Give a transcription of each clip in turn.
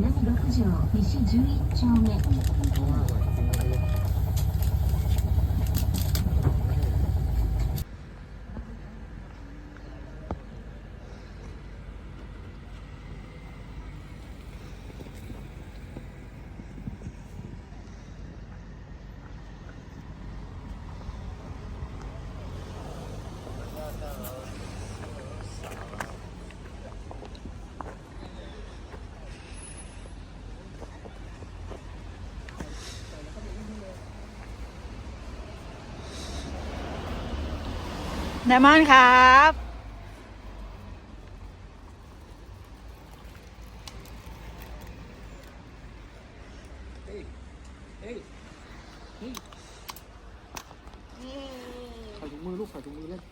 南6条西11丁目。 ดมอนด์ครับ ใส่ถุงมือลูกใส่ถุงมือเล่น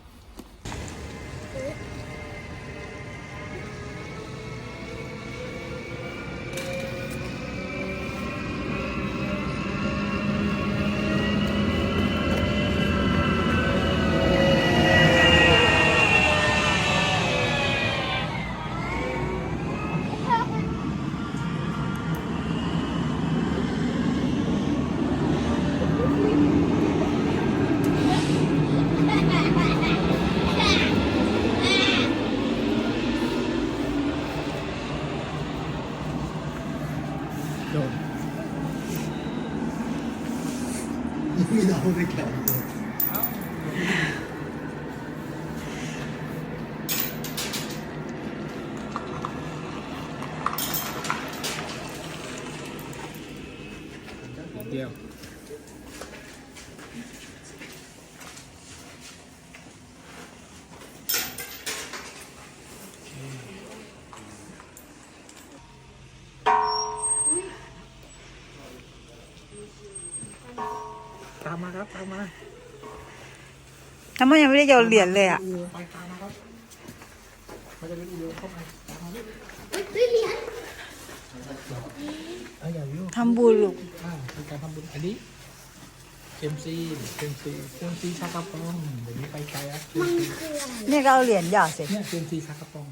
ตามมาครับตามมาทำไมยังไม่ได้โยนเหรียญเลยอะไปตามมาครับมันจะเป็นอุโมงค์เข้าไปตามมาดิอะอย่ายุ่งทำบุญลูกอ่าเป็นการทำบุญอันนี้เอ็มซีเอ็มซีเอ็มซีชากระปองเดี๋ยวนี้ไปไกลแล้วเนี่ยก็เอาเหรียญหยอดสิเนี่ยเอ็มซีชากระปอง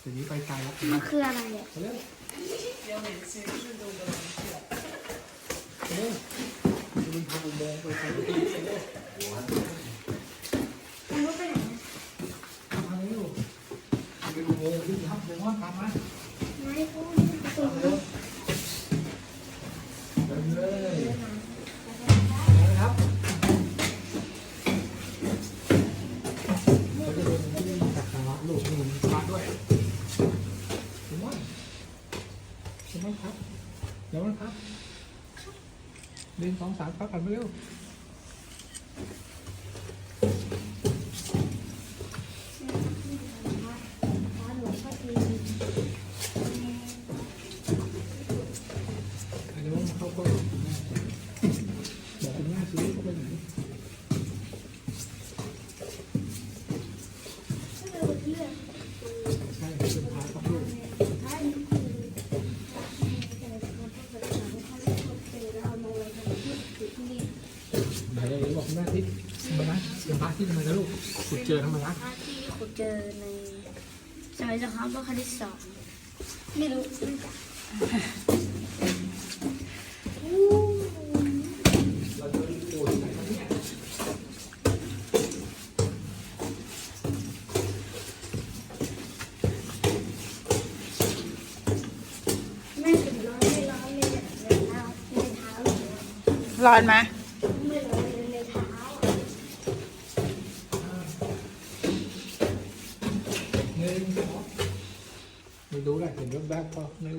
เดี๋ยวนี้ไปไกลแล้วมันคืออะไรอะเร็วเร็ว มันทำอุโมงค์ไปทางที่เร็วมันก็เป็นทางนี้อยู่เป็นอุโมงค์ที่ทำเดี๋ยวว่าตามมาไม้พุ่งประตูเร็วเดินเลย สองสามครับกันไปเร็ว มนะเป็นพาที่ทำไมนะลูกขุดเจอทำไมนะพระที่ขุดเจอในสมัยสงครามโลกครั้งที่สองไม่รู้ไม่จักแม่ถึงร้อนไม่ร้ หนึ่งสองไม่รู้แหละเห็นแวบๆพอหนึ่ง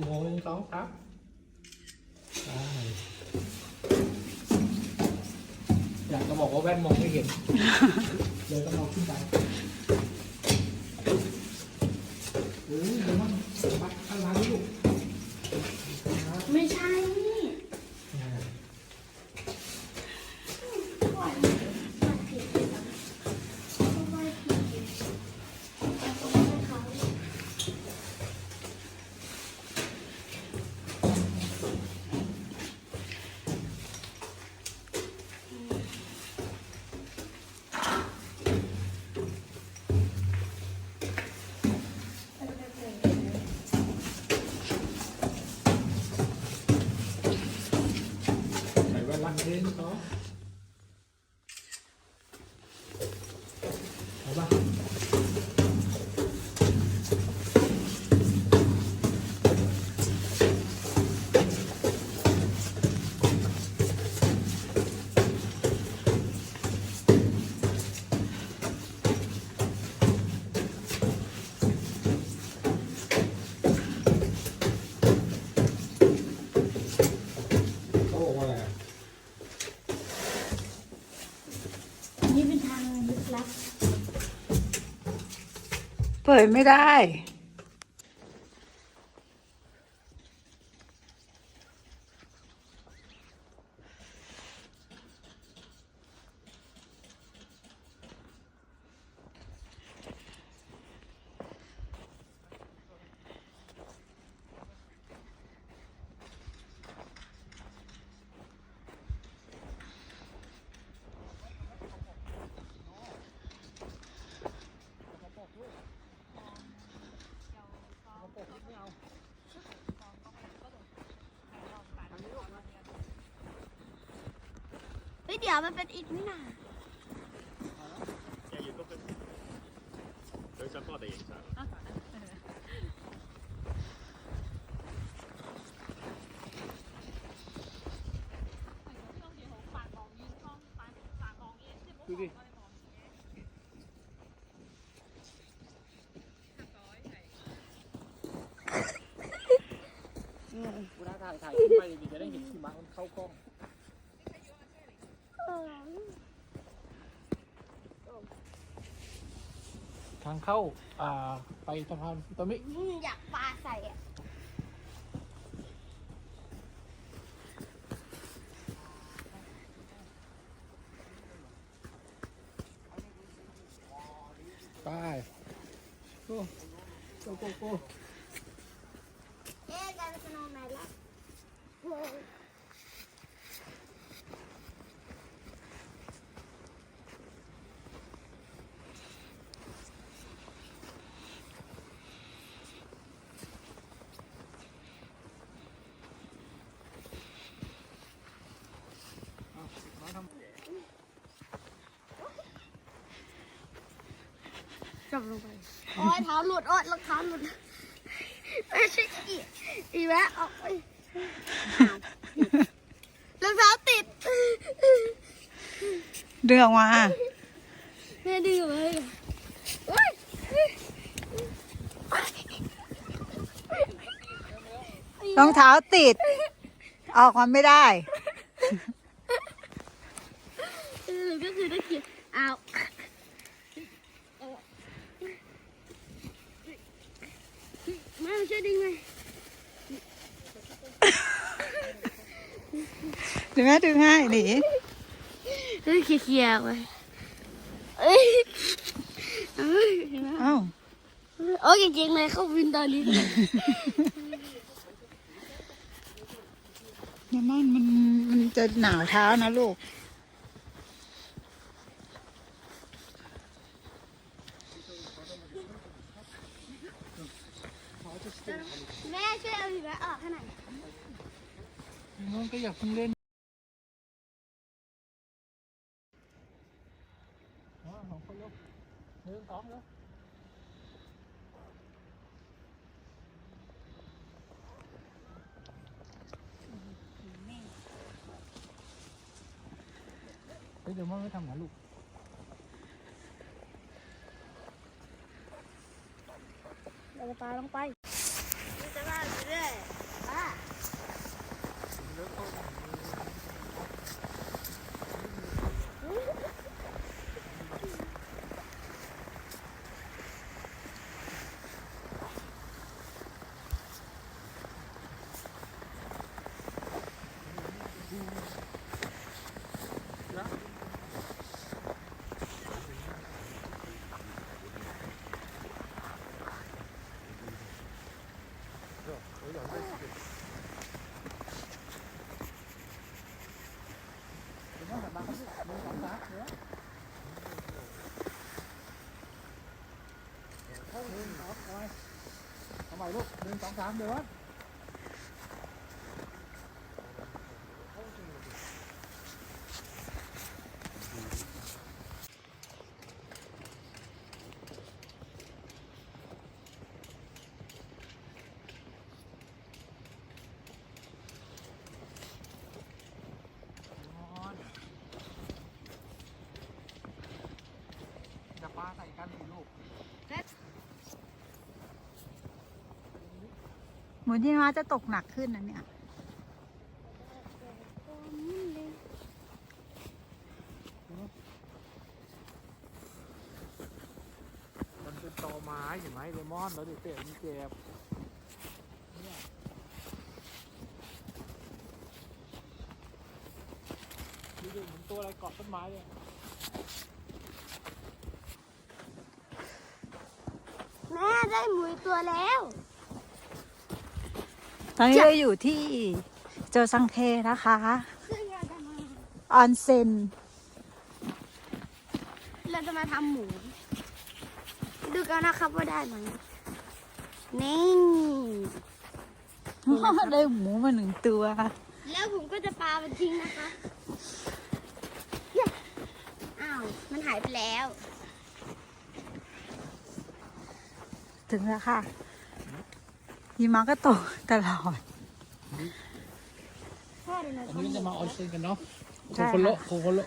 เปิดไม่ได้ เฮ้ยเดี๋ยวมันเป็นอีกไม่นาน Ja, je komt het. Dat is apart, denk ik. zo. ดูดิเวลาถ่ายถ่ายขึ้นไปดีจะได้เห็นหิมะมันเข้ากล้องางเข้าอ่าไปสะพานตะมิอืมอยากปลาใส่อะไปโก้โก้โก้โก้เอ๊ะกลายเป็นสโนว์แมนแล้วโอ้ย มาท จับลงไปโอ้ยเท้าหลุดโอ้ยรองเท้าหลุดไม่ใช่อีกอีกแล้วเอาไปรองเท้าติดดึงออกมาแม่ดื้อเลยโอ้ยรองเท้าติด ออกมาไม่ได้ เออก็คือได้เขียนเอาแม่ช่วยดึงหน่อย เดี๋ยวแม่ดึงให้หนีเฮ้ยเคลียร์ๆไปเอ้ยเอ้ยเห็นไหมเอ้าโอ้ยเก่งๆเลยเข้าวินตอนนี้น้ำมันมันมันจะหนาวเท้านะลูกแม่ช่วยเอาหิมะออกให้หน่อยำน้องก็อยากเพิ่งเล่นอ๋อสองคนลูกห นึ่งสองแล้วเฮ้ยเดี๋ยวมันไม่ทำนะลูกเราจะปาลงไป ลูกหนึ่งสองสามเดี๋ยวจะปลาใส่กันสิลูก เหมือนที่มาจะตกหนักขึ้นนะเนี่ย มันเป็นตอไม้เห็นไหมเลมอนแล้วเด็กเตะมันเจ็บเนี่ยดูดิเหมือนตัวอะไรเกาะต้นไม้เลยแม่ได้หมูอีกตัวแล้ว ตอนนี้เราอยู่ที่โจซังเทนะคะซึ่งเราจะมาออนเซ็น เราจะมาทำหมู ดูกันนะครับว่าได้ไหมนี่ได้หมูมาหนึ่งตัว แล้วผมก็จะปามันทิ้งนะคะเย้อ้าว มันหายไปแล้ว ถึงแล้วค่ะ หิมะก็ตกตลอดพ่อเดี๋ยวเราอันนี้จะมาออนเซ็นกันเนาะโคใช่โคโรค่ะโคโคโร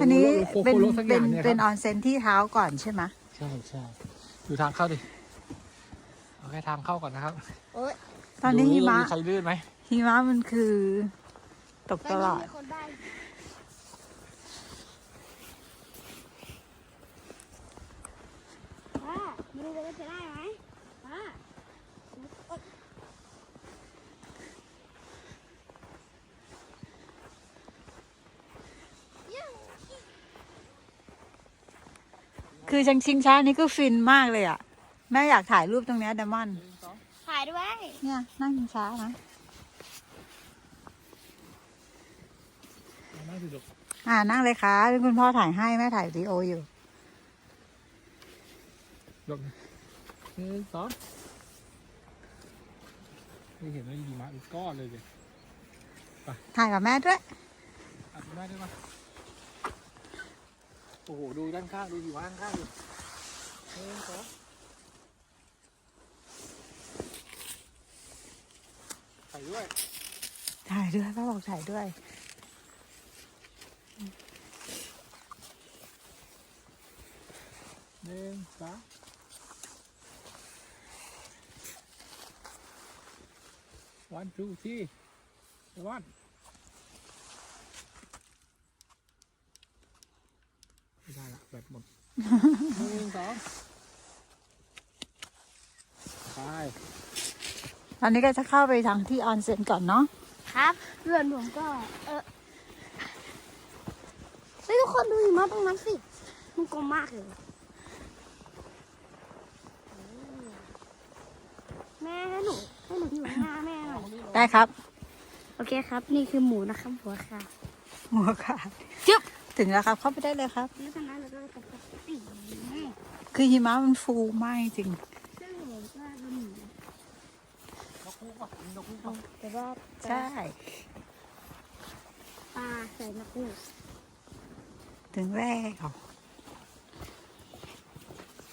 อันนี้โคเป็นโคโรสักอเป็ย่านงเนี่ยคเป็นรับออนเซ็นที่เท้าก่อนใช่ไหมใช่ใช่ดูทางเข้าดิเอาแค่ทางเข้าก่อนนะครับโอ๊ยตอนนี้ดูหิมะใครลื่นไหมหิมะมันคือตกตลอดมีคนได้ป้ามาดูกันว่าจะได้ไหมป้าโอ๊ย คือจังชิงช้านี่ก็ฟินมากเลยอะ แม่อยากถ่ายรูปตรงเนี้ยเดมอน ถ่ายด้วย เนี่ยนั่งชิงช้านะเอานั่งสิลูกอ่านั่งเลยค่ะเป็นคุณพ่อถ่ายให้แม่ถ่ายวิดีโออยู่ ยกหนึ่งสองไม่เห็นว่าดีมากอีกก้อนเลยเลยถ่ายกับแม่ด้วยอัดได้ด้วยปะ โอ้โห ดูด้านข้าง ดูดีว่าด้านข้างดิหนึ่งสองใส่ด้วย ถ่ายด้วยพ่อบอกถ่ายด้วย หนึ่งสองวันทูที่วันไม่ได้ละแบบหมด หนึ่งสองไปตอนนี้ก็จะเข้าไปทางที่ออนเซ็นก่อนเนาะครับเพื่อนผมก็ เออเฮ้ยทุกคนดูหิมะตรงนั้นสิ มันกลมมากเลย แม่ให้หนูให้หนูอยู่ข้างหน้าแม่หน่อยได้ครับ โอเคครับ นี่คือหมูนะครับหัวค่ะหัวขาดจึ๊บถึงแล้วครับ เข้าไปได้เลยครับ แล้วจากนั้นเราก็จะตัดสี คือหิมะมันฟูมากจริงซึ่งผมก็ทำหมูนกคู่ป่ะมีนกคู่ป่ะแต่ว่าใช่ปลาใส่มะกรูดถึงแล้ว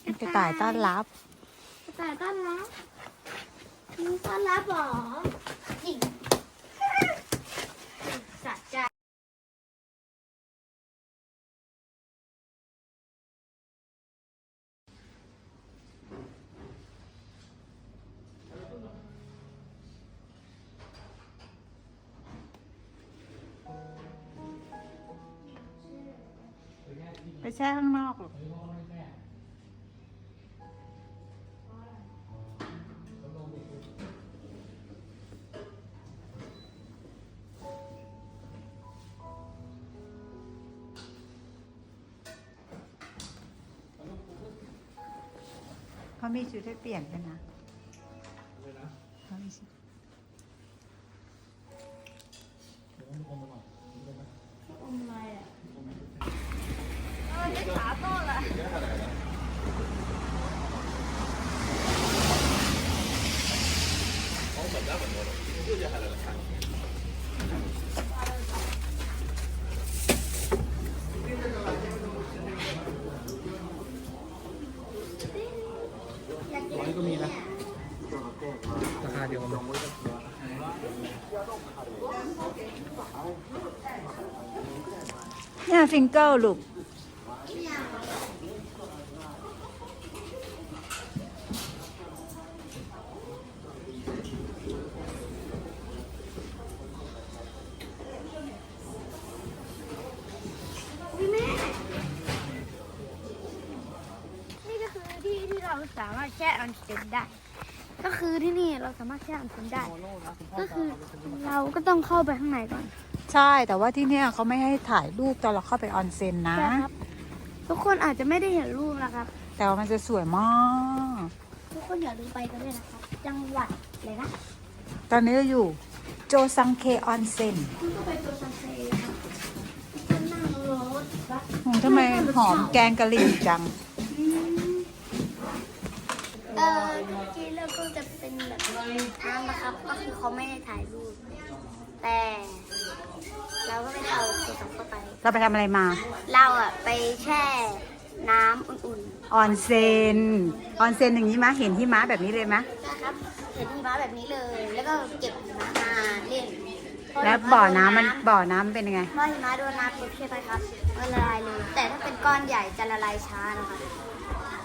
มีกระต่ายต้อนรับกระต่ายต้อนรับมีต้อนรับเหรอ ช่ข้างนอกหรอกเขามีชุดให้เปลี่ยนกันนะเขามีชุด ร้อยก็มีนะ ราคา เนี่ยฟิงเกิลลูก แช่ออนเซ็นได้ ก็คือที่นี่เราสามารถแช่ออนเซ็นได้ ก็คือเราก็ต้องเข้าไปข้างในก่อนใช่แต่ว่าที่เนี่ยเขาไม่ให้ถ่ายรูปตอนเราเข้าไปออนเซ็นนะ ใช่ครับ ทุกคนอาจจะไม่ได้เห็นรูปนะครับ แต่ว่ามันจะสวยมาก ทุกคนอย่าลืมไปกันด้วยนะครับ จังหวัดเลยนะตอนนี้เราอยู่โจซังเคออนเซ็นคุณก็ไปตัวซันเซ่ครับคุณนั่งรถบัสโหทำไมหอมแกงกะหรี่จัง เออที่เริ่มก็จะเป็นแบบน้ำนะครับ ก็คือเขาไม่ให้ถ่ายรูป แต่เราก็ไม่ได้เอาโทรศัพท์เข้าไป เราไปทำอะไรมา เราอะไปแช่น้ำอุ่นออนเซ็นออนเซ็นอย่างนี้มะเห็นที่ม้าแบบนี้เลยมะ ๆนะครับเห็นหิมะแบบนี้เลย แล้วก็เก็บหิมะมาเล่นพแล้วหิมะบ่อน้ำมันโดบ่อน้ำเป็นยังไง พอหิมะโดนน้ำปุ๊บใช่ไหมครับมันละลายเลย แต่ถ้าเป็นก้อนใหญ่จะละลายช้านะครับ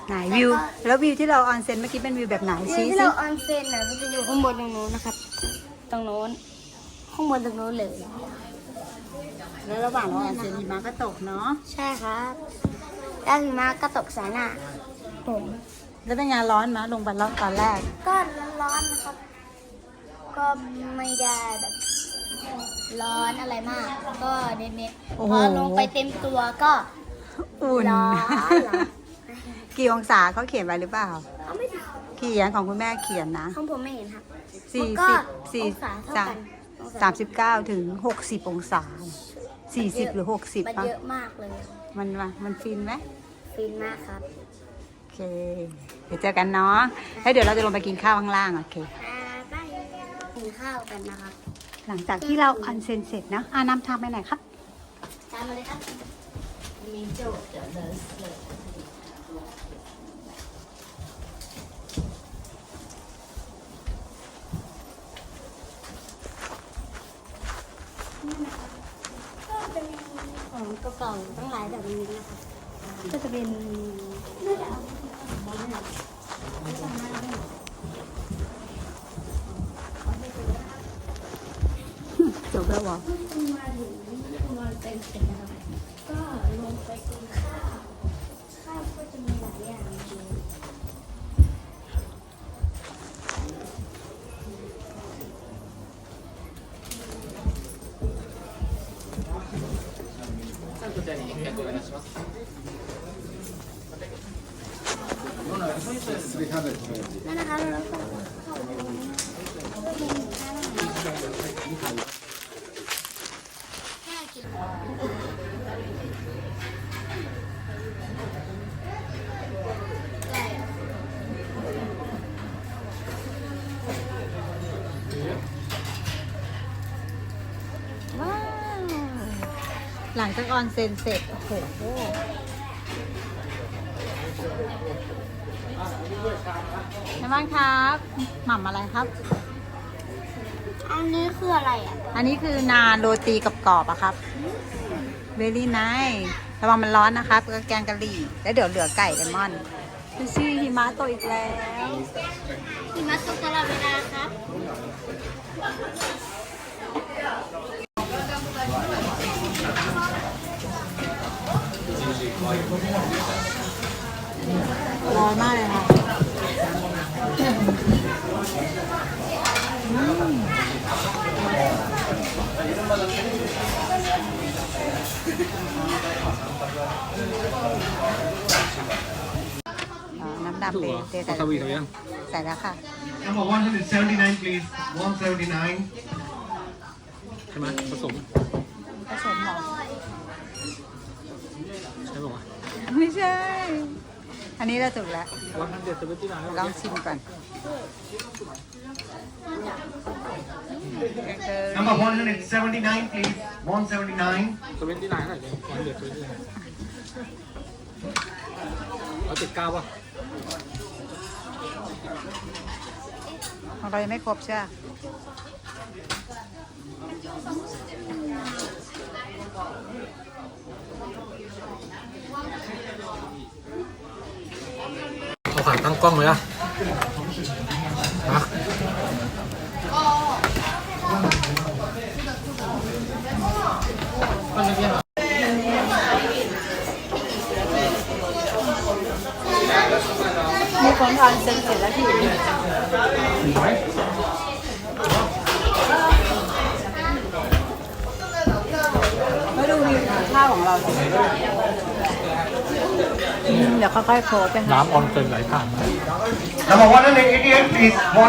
ไหนวิว แล้ววิวที่เราออนเซ็นเมื่อกี้เป็นวิวแบบไหนวิวชี้ที่สิเราออนเซ็นน่ะมันจะอยู่ข้างบนตรงโน้นนะครับ ตรงโน้น ข้างบนตรงโน้นเลย แล้วระหว่างเราออนเซ็นหิมะก็ตกเนาะใช่ครับแล้วหิมะก็ตกใส่หน้าผม แล้วเป็นไงร้อนมะลงไปรอบตอนแรก ก็ร้อนๆนะครับ ก็ไม่ได้แบบร้อนอะไรมาก ก็เน็ตๆโอ้พโห อลงไปเต็มตัวก็อุ่น ร้อนเหรอ กี่องศาเขาเขียนไว้หรือเปล่า เขาไม่ได้เขียนของคุณแม่เขียนนะ ของผมไม่เห็นครับสี่มันก็สิบสี่องศาเท่าสามกันองศสามสิบเก้าถึงหกสิบองศาสี่สิบหรือหกสิบมันป่ะเยอะมากเลย มันวะมันฟินไหมฟินมากครับโอเค เดี๋ยวเจอกันเนาะแล้วเดี๋ยวเราจะลงไปกินข้าวข้างล่างโอเค อ่าบายกินข้าวกันนะครับ หลังจากที่เราออนเซ็นเสร็จนะอาน้ำทางไปไหนครับ ตามมาเลยครับมีโจทย์เดี๋ยวเลิศเลย ก็เป็น ของเก่าๆตั้งหลายแบบนี้นะคะก็จะเป็นจะเอาไปทำอะไรไม่ทำอะไรจบแล้วเหรอคุณมาถึงคุณมาเป็นเสร็จแล้วก็ลงไปกินข้าวข้าวก็จะมีหลายอย่าง อยู่นั่นนะคะเข้าก็เป็นข้าวแค่กินอะไรอะว้าวหลังจากออนเซ็นเสร็จ โอ้โห ในบ้านครับหม่ำอะไรครับ อันนี้คืออะไรอะ อันนี้คือนานโรตีกับกรอบๆอะครับ very nice ระวังมันร้อนนะครับแล้วก็แกงกะหรี่ แล้วเดี๋ยวเหลือไก่เลมอนดูสิหิมะตกอีกแล้วหิมะตกตลอดเวลาครับร้อนมากเลยค่ะ น้ำดำเตะเตะใส่วาซาบิใส่ยังใส่แล้วค่ะ Number 179, please. 179. ใช่ไหมผสมผสมหอมใช่ป่าวะไม่ใช่ อันนี้เราถูกแล้ววันนั้นเด็ดจะไปที่ไหนลองชิมก่อน Number 179, please. 179. จะเป็นที่ไหนเท่าไหร่เนี่ยวันเด็ดจะไปที่ไหนเอาเจ็ดเก้าป่ะของเรายังไม่ครบใช่ไหมเอาขาตั้งกล้องเลยอะฮะ คนทอนเซ็นเสร็จแล้วพี่สีไหมมาดูวิวข้าวของเราสิอืมเดี๋ยวค่อยๆโคไปให้น้ำออนเซ็นไหลผ่านไหม Number 188, please. 188. โอ้